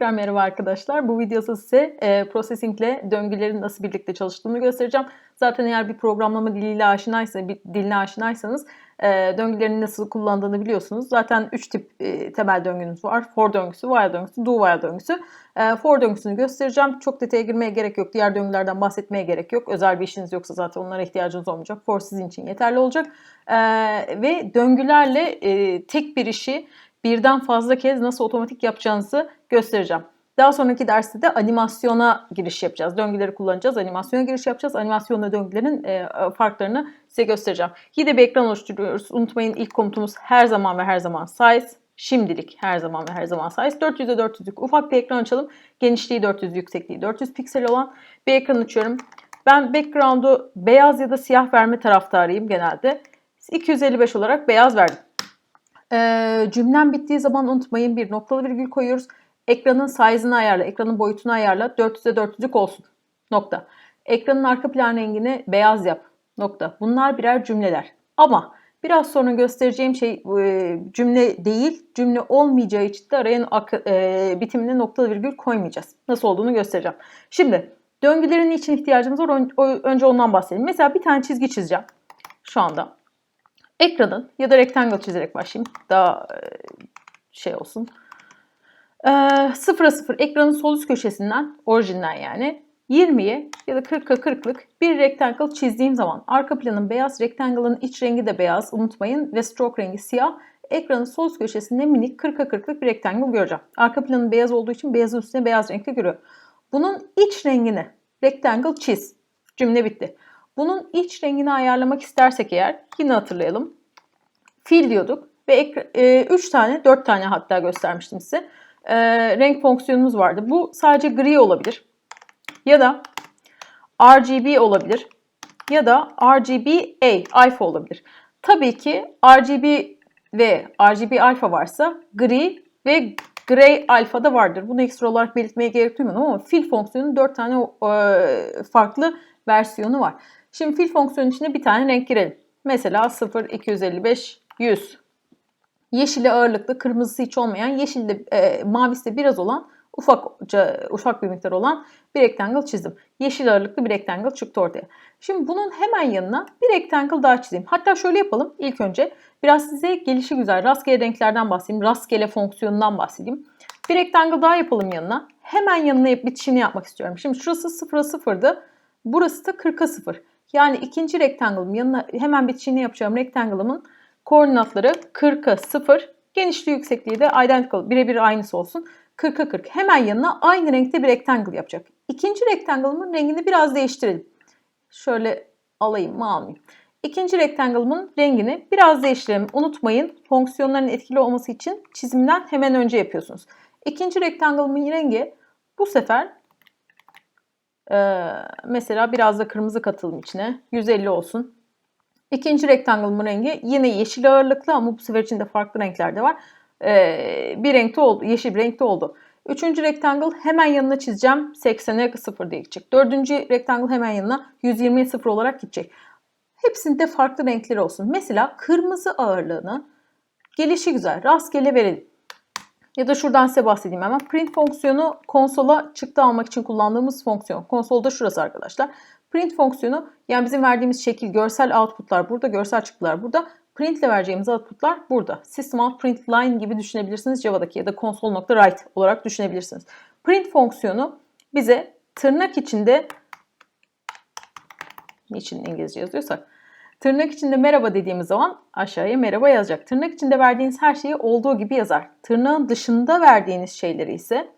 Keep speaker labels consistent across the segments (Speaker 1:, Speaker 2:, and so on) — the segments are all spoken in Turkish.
Speaker 1: Tekrar merhaba arkadaşlar. Bu videoda size e, processing ile döngülerin nasıl birlikte çalıştığını göstereceğim. Zaten eğer bir programlama diliyle aşinaysa, bir diline aşinaysanız e, döngülerin nasıl kullandığını biliyorsunuz. Zaten 3 tip e, temel döngünüz var. For döngüsü, while döngüsü, do while döngüsü. E, for döngüsü göstereceğim. Çok detaya girmeye gerek yok. Diğer döngülerden bahsetmeye gerek yok. Özel bir işiniz yoksa zaten onlara ihtiyacınız olmayacak. For sizin için yeterli olacak. E, ve döngülerle e, tek bir işi birden fazla kez nasıl otomatik yapacağınızı göstereceğim. Daha sonraki derste de animasyona giriş yapacağız. Döngüleri kullanacağız. Animasyona giriş yapacağız. Animasyonla döngülerin e, farklarını size göstereceğim. Yine bir ekran oluşturuyoruz. Unutmayın ilk komutumuz her zaman ve her zaman size. Şimdilik her zaman ve her zaman size. 400'e 400'lük ufak bir ekran açalım. Genişliği 400, yüksekliği 400 piksel olan bir ekran açıyorum. Ben background'u beyaz ya da siyah verme taraftarıyım genelde. 255 olarak beyaz verdim. Ee, cümlem bittiği zaman unutmayın bir noktalı virgül koyuyoruz. Ekranın size'ını ayarla, ekranın boyutunu ayarla. 400'e 400'lük olsun. Nokta. Ekranın arka plan rengini beyaz yap. Nokta. Bunlar birer cümleler. Ama biraz sonra göstereceğim şey e, cümle değil, cümle olmayacağı için de araya e, bitimine noktalı virgül koymayacağız. Nasıl olduğunu göstereceğim. Şimdi döngülerin için ihtiyacımız var. Önce ondan bahsedelim. Mesela bir tane çizgi çizeceğim. Şu anda. Ekranın ya da rectangle çizerek başlayayım. Daha e, şey olsun. Ee, sıfıra sıfır ekranın sol üst köşesinden, orijinden yani 20'ye ya da 40'a 40'lık bir rectangle çizdiğim zaman arka planın beyaz, rectangle'ın iç rengi de beyaz unutmayın ve stroke rengi siyah. Ekranın sol üst köşesinde minik 40'a 40'lık bir rectangle göreceğim. Arka planın beyaz olduğu için beyazın üstüne beyaz renkli görüyor. Bunun iç rengini rectangle çiz. Cümle bitti. Bunun iç rengini ayarlamak istersek eğer yine hatırlayalım. Fil diyorduk ve 3 e, tane 4 tane hatta göstermiştim size. E, renk fonksiyonumuz vardı. Bu sadece gri olabilir ya da RGB olabilir ya da RGBA alfa olabilir. Tabii ki RGB ve RGB alfa varsa gri ve gray alfa da vardır. Bunu ekstra olarak belirtmeye gerek duymadım ama fil fonksiyonunun 4 tane e, farklı versiyonu var. Şimdi fil fonksiyonu içinde bir tane renk girelim. Mesela 0, 255, 100. Yeşili ağırlıklı, kırmızısı hiç olmayan, yeşilde, e, mavisi de biraz olan ufakça, ufak bir miktar olan bir rectangle çizdim. Yeşil ağırlıklı bir rectangle çıktı ortaya. Şimdi bunun hemen yanına bir rectangle daha çizeyim. Hatta şöyle yapalım ilk önce. Biraz size gelişi güzel rastgele renklerden bahsedeyim. Rastgele fonksiyonundan bahsedeyim. Bir rectangle daha yapalım yanına. Hemen yanına bitişini yapmak istiyorum. Şimdi şurası 0'a 0'dı. Burası da 40'a 0. Yani ikinci rectangle'ım yanına hemen bitişini yapacağım rectangle'ımın koordinatları 40'a 0. Genişliği yüksekliği de identical birebir aynısı olsun. 40'a 40. Hemen yanına aynı renkte bir rectangle yapacak. İkinci rectangle'ımın rengini biraz değiştirelim. Şöyle alayım mı almayayım. İkinci rectangle'ımın rengini biraz değiştirelim. Unutmayın fonksiyonların etkili olması için çizimden hemen önce yapıyorsunuz. İkinci rectangle'ımın rengi bu sefer ee, mesela biraz da kırmızı katalım içine. 150 olsun. İkinci rectangle'ımın rengi yine yeşil ağırlıklı ama bu sefer içinde farklı renkler de var. Ee, bir renkte oldu. Yeşil bir renkte oldu. Üçüncü rectangle hemen yanına çizeceğim. 80'e 0 diye gidecek. Dördüncü rectangle hemen yanına 120'ye 0 olarak gidecek. Hepsinde farklı renkleri olsun. Mesela kırmızı ağırlığını gelişi güzel rastgele verelim. Ya da şuradan size bahsedeyim hemen. Print fonksiyonu konsola çıktı almak için kullandığımız fonksiyon. Konsolda şurası arkadaşlar. Print fonksiyonu yani bizim verdiğimiz şekil görsel outputlar burada, görsel çıktılar burada. Print ile vereceğimiz outputlar burada. System out print line gibi düşünebilirsiniz Java'daki ya da console.write olarak düşünebilirsiniz. Print fonksiyonu bize tırnak içinde niçin İngilizce yazıyorsak Tırnak içinde merhaba dediğimiz zaman aşağıya merhaba yazacak. Tırnak içinde verdiğiniz her şeyi olduğu gibi yazar. Tırnağın dışında verdiğiniz şeyleri ise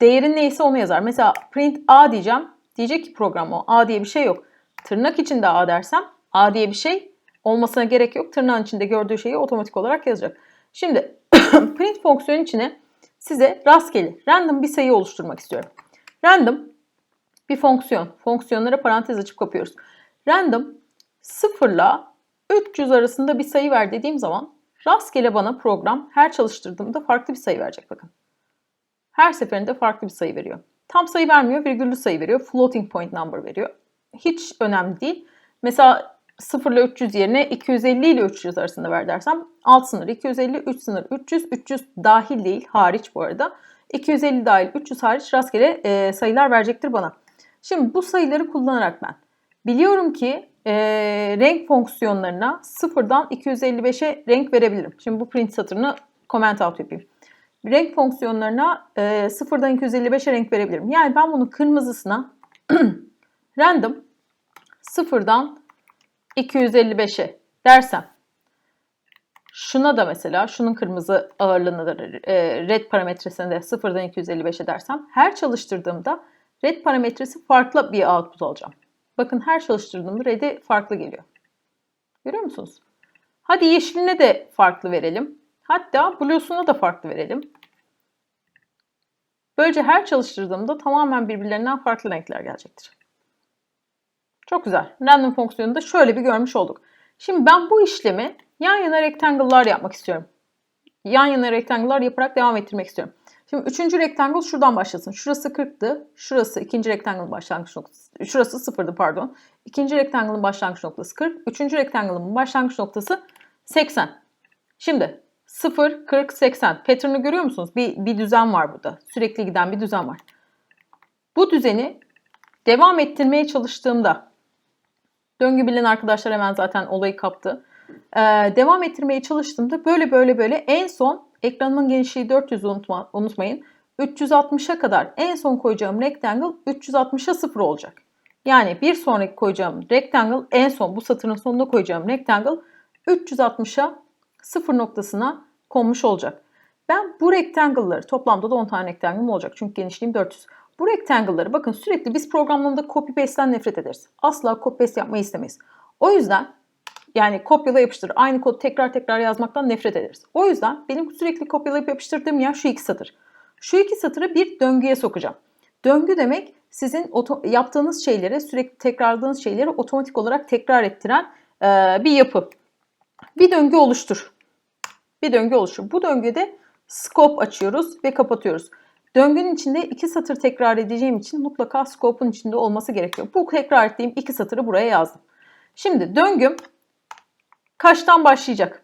Speaker 1: değerin neyse onu yazar. Mesela print A diyeceğim. Diyecek ki program o. A diye bir şey yok. Tırnak içinde A dersem A diye bir şey olmasına gerek yok. Tırnağın içinde gördüğü şeyi otomatik olarak yazacak. Şimdi print fonksiyonu içine size rastgele, random bir sayı oluşturmak istiyorum. Random bir fonksiyon. Fonksiyonlara parantez açıp kapıyoruz. Random 0 ile 300 arasında bir sayı ver dediğim zaman rastgele bana program her çalıştırdığımda farklı bir sayı verecek bakın. Her seferinde farklı bir sayı veriyor. Tam sayı vermiyor, virgüllü sayı veriyor. Floating point number veriyor. Hiç önemli değil. Mesela 0 ile 300 yerine 250 ile 300 arasında ver dersem alt sınır 250, 3 sınır 300, 300 dahil değil, hariç bu arada. 250 dahil 300 hariç rastgele e, sayılar verecektir bana. Şimdi bu sayıları kullanarak ben biliyorum ki e, renk fonksiyonlarına sıfırdan 255'e renk verebilirim. Şimdi bu print satırını comment out yapayım. Renk fonksiyonlarına e, sıfırdan 255'e renk verebilirim. Yani ben bunu kırmızısına random sıfırdan 255'e dersem şuna da mesela şunun kırmızı ağırlığına da e, red parametresine de 0'dan 255'e dersem her çalıştırdığımda red parametresi farklı bir output alacağım. Bakın her çalıştırdığımda red'i farklı geliyor. Görüyor musunuz? Hadi yeşiline de farklı verelim. Hatta blue'suna da farklı verelim. Böylece her çalıştırdığımda tamamen birbirlerinden farklı renkler gelecektir. Çok güzel. Random fonksiyonunu da şöyle bir görmüş olduk. Şimdi ben bu işlemi yan yana rektangle'lar yapmak istiyorum. Yan yana rektangle'lar yaparak devam ettirmek istiyorum. Şimdi üçüncü rectangle şuradan başlasın. Şurası 40'tı. Şurası ikinci rectangle'ın başlangıç noktası. Şurası 0'dı pardon. İkinci rectangle'ın başlangıç noktası 40. Üçüncü rectangle'ın başlangıç noktası 80. Şimdi 0, 40, 80. Pattern'ı görüyor musunuz? Bir, bir düzen var burada. Sürekli giden bir düzen var. Bu düzeni devam ettirmeye çalıştığımda döngü bilen arkadaşlar hemen zaten olayı kaptı. Ee, devam ettirmeye çalıştığımda böyle böyle böyle en son ekranımın genişliği 400 unutma, unutmayın. 360'a kadar en son koyacağım rectangle 360'a 0 olacak. Yani bir sonraki koyacağım rectangle en son bu satırın sonuna koyacağım rectangle 360'a 0 noktasına konmuş olacak. Ben bu rectangle'ları toplamda da 10 tane rectangle'ım olacak. Çünkü genişliğim 400. Bu rectangle'ları bakın sürekli biz programlamada copy paste'den nefret ederiz. Asla copy paste yapmayı istemeyiz. O yüzden yani kopyala yapıştır. Aynı kodu tekrar tekrar yazmaktan nefret ederiz. O yüzden benim sürekli kopyalayıp yapıştırdığım yer şu iki satır. Şu iki satırı bir döngüye sokacağım. Döngü demek sizin yaptığınız şeyleri, sürekli tekrarladığınız şeyleri otomatik olarak tekrar ettiren e, bir yapı. Bir döngü oluştur. Bir döngü oluştur. Bu döngüde scope açıyoruz ve kapatıyoruz. Döngünün içinde iki satır tekrar edeceğim için mutlaka scope'un içinde olması gerekiyor. Bu tekrar ettiğim iki satırı buraya yazdım. Şimdi döngüm kaçtan başlayacak?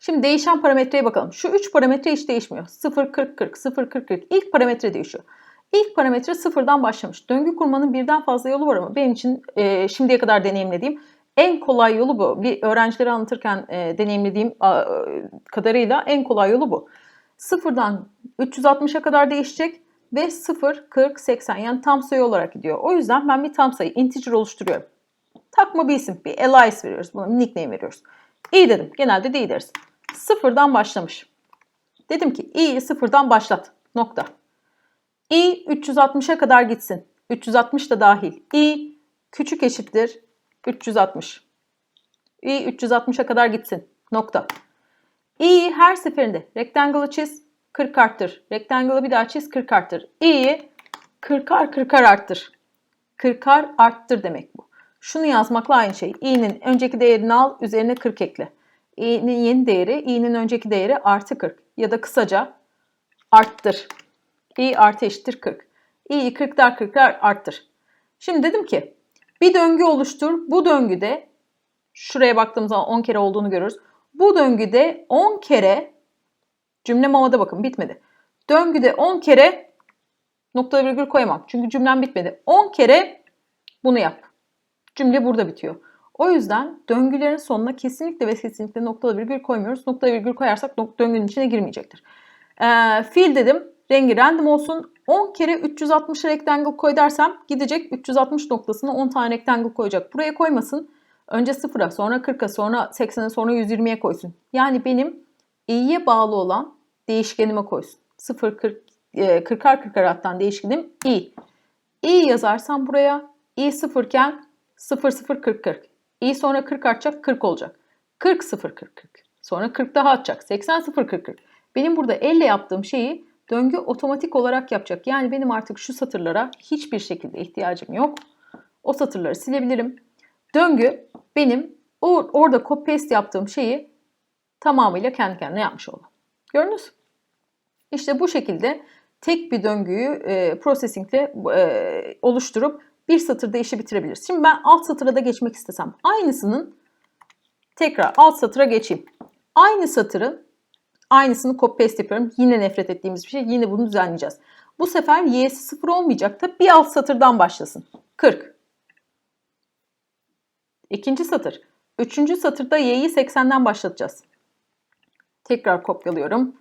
Speaker 1: Şimdi değişen parametreye bakalım. Şu 3 parametre hiç değişmiyor. 0, 40, 40, 0, 40, 40. İlk parametre değişiyor. İlk parametre sıfırdan başlamış. Döngü kurmanın birden fazla yolu var ama benim için e, şimdiye kadar deneyimlediğim en kolay yolu bu. Bir öğrencilere anlatırken e, deneyimlediğim a, kadarıyla en kolay yolu bu. Sıfırdan 360'a kadar değişecek ve 0, 40, 80 yani tam sayı olarak gidiyor. O yüzden ben bir tam sayı integer oluşturuyorum. Takma bir isim, bir alias veriyoruz. Buna nickname veriyoruz. i dedim. Genelde de i deriz. Sıfırdan başlamış. Dedim ki i'yi sıfırdan başlat. Nokta. i 360'a kadar gitsin. 360 da dahil. i küçük eşittir 360. i 360'a kadar gitsin. Nokta. i'yi her seferinde rectangle'ı çiz 40 arttır. Rectangle'ı bir daha çiz 40 arttır. i'yi 40'ar 40'ar arttır. 40'ar arttır demek bu. Şunu yazmakla aynı şey. i'nin önceki değerini al, üzerine 40 ekle. i'nin yeni değeri, i'nin önceki değeri artı 40. Ya da kısaca arttır. i artı eşittir 40. i'yi 40'lar 40'lar arttır. Şimdi dedim ki bir döngü oluştur. Bu döngüde şuraya baktığımız zaman 10 kere olduğunu görürüz. Bu döngüde 10 kere cümle havada bakın bitmedi. Döngüde 10 kere nokta virgül koyamam. Çünkü cümlem bitmedi. 10 kere bunu yap. Cümle burada bitiyor. O yüzden döngülerin sonuna kesinlikle ve kesinlikle nokta virgül koymuyoruz. Nokta virgül koyarsak döngünün içine girmeyecektir. Ee, fiil dedim. Rengi random olsun. 10 kere 360 rectangle koy dersem gidecek 360 noktasına 10 tane rectangle koyacak. Buraya koymasın. Önce 0'a sonra 40'a sonra 80'e sonra 120'ye koysun. Yani benim i'ye bağlı olan değişkenime koysun. 0 40 40'ar 40'ar hattan değişkenim i. i yazarsam buraya i 0 iken 0 0 40 40. i sonra 40 artacak 40 olacak. 40 0 40 40. Sonra 40 daha atacak. 80 0 40 40. Benim burada elle yaptığım şeyi döngü otomatik olarak yapacak. Yani benim artık şu satırlara hiçbir şekilde ihtiyacım yok. O satırları silebilirim. Döngü benim orada copy paste yaptığım şeyi tamamıyla kendi kendine yapmış oldu. Gördünüz? İşte bu şekilde tek bir döngüyü e, processingle e, oluşturup bir satırda işi bitirebiliriz. Şimdi ben alt satıra da geçmek istesem aynısının tekrar alt satıra geçeyim. Aynı satırın Aynısını copy paste yapıyorum. Yine nefret ettiğimiz bir şey. Yine bunu düzenleyeceğiz. Bu sefer y'si 0 olmayacak da bir alt satırdan başlasın. 40. İkinci satır. Üçüncü satırda y'yi 80'den başlatacağız. Tekrar kopyalıyorum.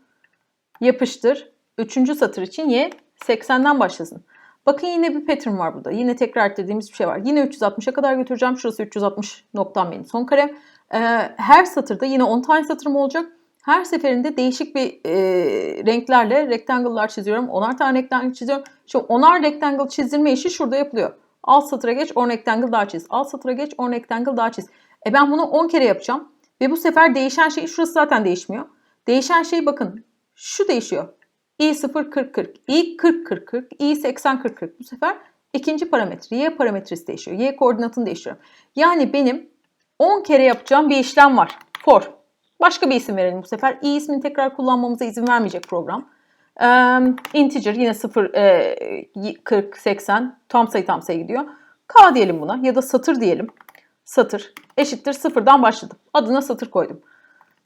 Speaker 1: Yapıştır. Üçüncü satır için y 80'den başlasın. Bakın yine bir pattern var burada. Yine tekrar ettirdiğimiz bir şey var. Yine 360'a kadar götüreceğim. Şurası 360 noktam benim son karem. Ee, her satırda yine 10 tane satırım olacak. Her seferinde değişik bir e, renklerle rectangle'lar çiziyorum. Onar tane rectangle çiziyorum. Şimdi onar rectangle çizdirme işi şurada yapılıyor. Alt satıra geç 10 rectangle daha çiz. Alt satıra geç 10 rectangle daha çiz. E ben bunu 10 kere yapacağım. Ve bu sefer değişen şey şurası zaten değişmiyor. Değişen şey bakın şu değişiyor. İ 0 40 40, i 40 40 40, i 80 40 40. Bu sefer ikinci parametre y parametresi değişiyor. Y koordinatını değiştiriyorum. Yani benim 10 kere yapacağım bir işlem var. For. Başka bir isim verelim bu sefer. i ismini tekrar kullanmamıza izin vermeyecek program. Ee, integer yine 0 e, 40 80 tam sayı tam sayı gidiyor. K diyelim buna ya da satır diyelim. Satır eşittir sıfırdan başladım. Adına satır koydum.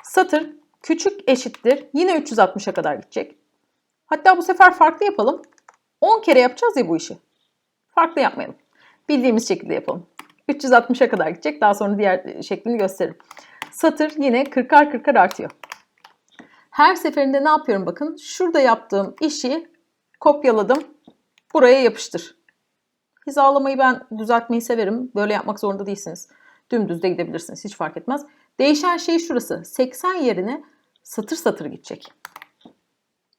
Speaker 1: Satır küçük eşittir yine 360'a kadar gidecek. Hatta bu sefer farklı yapalım. 10 kere yapacağız ya bu işi. Farklı yapmayalım. Bildiğimiz şekilde yapalım. 360'a kadar gidecek. Daha sonra diğer şeklini gösteririm. Satır yine 40'ar 40'ar artıyor. Her seferinde ne yapıyorum bakın. Şurada yaptığım işi kopyaladım. Buraya yapıştır. Hizalamayı ben düzeltmeyi severim. Böyle yapmak zorunda değilsiniz. Dümdüz de gidebilirsiniz. Hiç fark etmez. Değişen şey şurası. 80 yerine satır satır gidecek.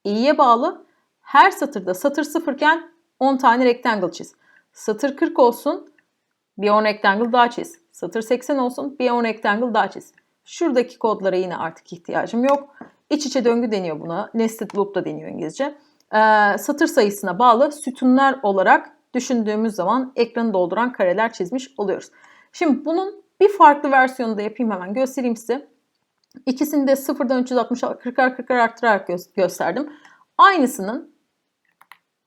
Speaker 1: İ'ye bağlı. Her satırda satır sıfırken 10 tane rectangle çiz. Satır 40 olsun. Bir 10 rectangle daha çiz. Satır 80 olsun. Bir 10 rectangle daha çiz. Şuradaki kodlara yine artık ihtiyacım yok. İç içe döngü deniyor buna. Nested loop da deniyor İngilizce. Ee, satır sayısına bağlı sütunlar olarak düşündüğümüz zaman ekranı dolduran kareler çizmiş oluyoruz. Şimdi bunun bir farklı versiyonu da yapayım hemen göstereyim size. İkisini de 0'dan 360'a 40'ar 40'ar arttırarak gö- gösterdim. Aynısının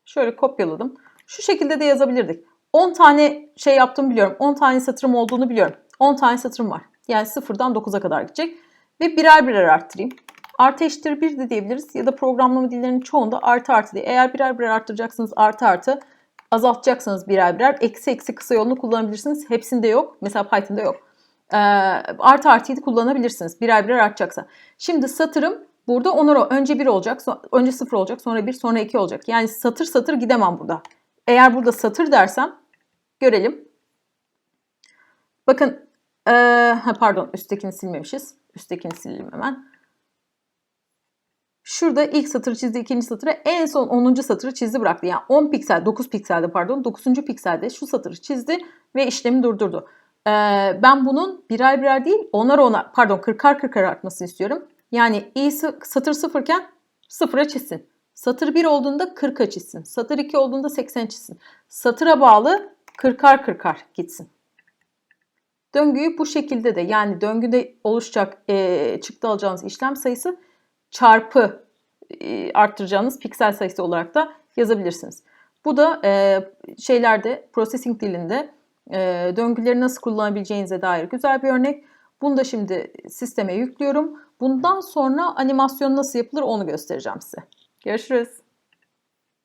Speaker 1: şöyle kopyaladım. Şu şekilde de yazabilirdik. 10 tane şey yaptığımı biliyorum. 10 tane satırım olduğunu biliyorum. 10 tane satırım var. Yani 0'dan 9'a kadar gidecek. Ve birer birer arttırayım. Artı eşittir 1 de diyebiliriz. Ya da programlama dillerinin çoğunda artı artı diye. Eğer birer birer arttıracaksınız artı artı. Azaltacaksınız birer birer. Eksi eksi kısa yolunu kullanabilirsiniz. Hepsinde yok. Mesela Python'da yok. Ee, artı artıyı kullanabilirsiniz. Birer birer artacaksa. Şimdi satırım burada onur önce 1 olacak. Önce 0 olacak. Sonra 1 sonra 2 olacak. Yani satır satır gidemem burada. Eğer burada satır dersem görelim. Bakın ha, pardon üsttekini silmemişiz. Üsttekini silelim hemen. Şurada ilk satırı çizdi, ikinci satırı en son 10. satırı çizdi bıraktı. Yani 10 piksel, 9 pikselde pardon 9. pikselde şu satırı çizdi ve işlemi durdurdu. Ben bunun birer birer değil onar onar pardon 40'ar 40'ar artmasını istiyorum. Yani i satır sıfırken sıfıra çizsin. Satır 1 olduğunda 40'a çizsin. Satır 2 olduğunda 80 çizsin. Satıra bağlı 40'ar 40'ar gitsin. Döngüyü bu şekilde de yani döngüde oluşacak e, çıktı alacağınız işlem sayısı çarpı e, arttıracağınız piksel sayısı olarak da yazabilirsiniz. Bu da e, şeylerde processing dilinde e, döngüleri nasıl kullanabileceğinize dair güzel bir örnek. Bunu da şimdi sisteme yüklüyorum. Bundan sonra animasyon nasıl yapılır onu göstereceğim size. Görüşürüz.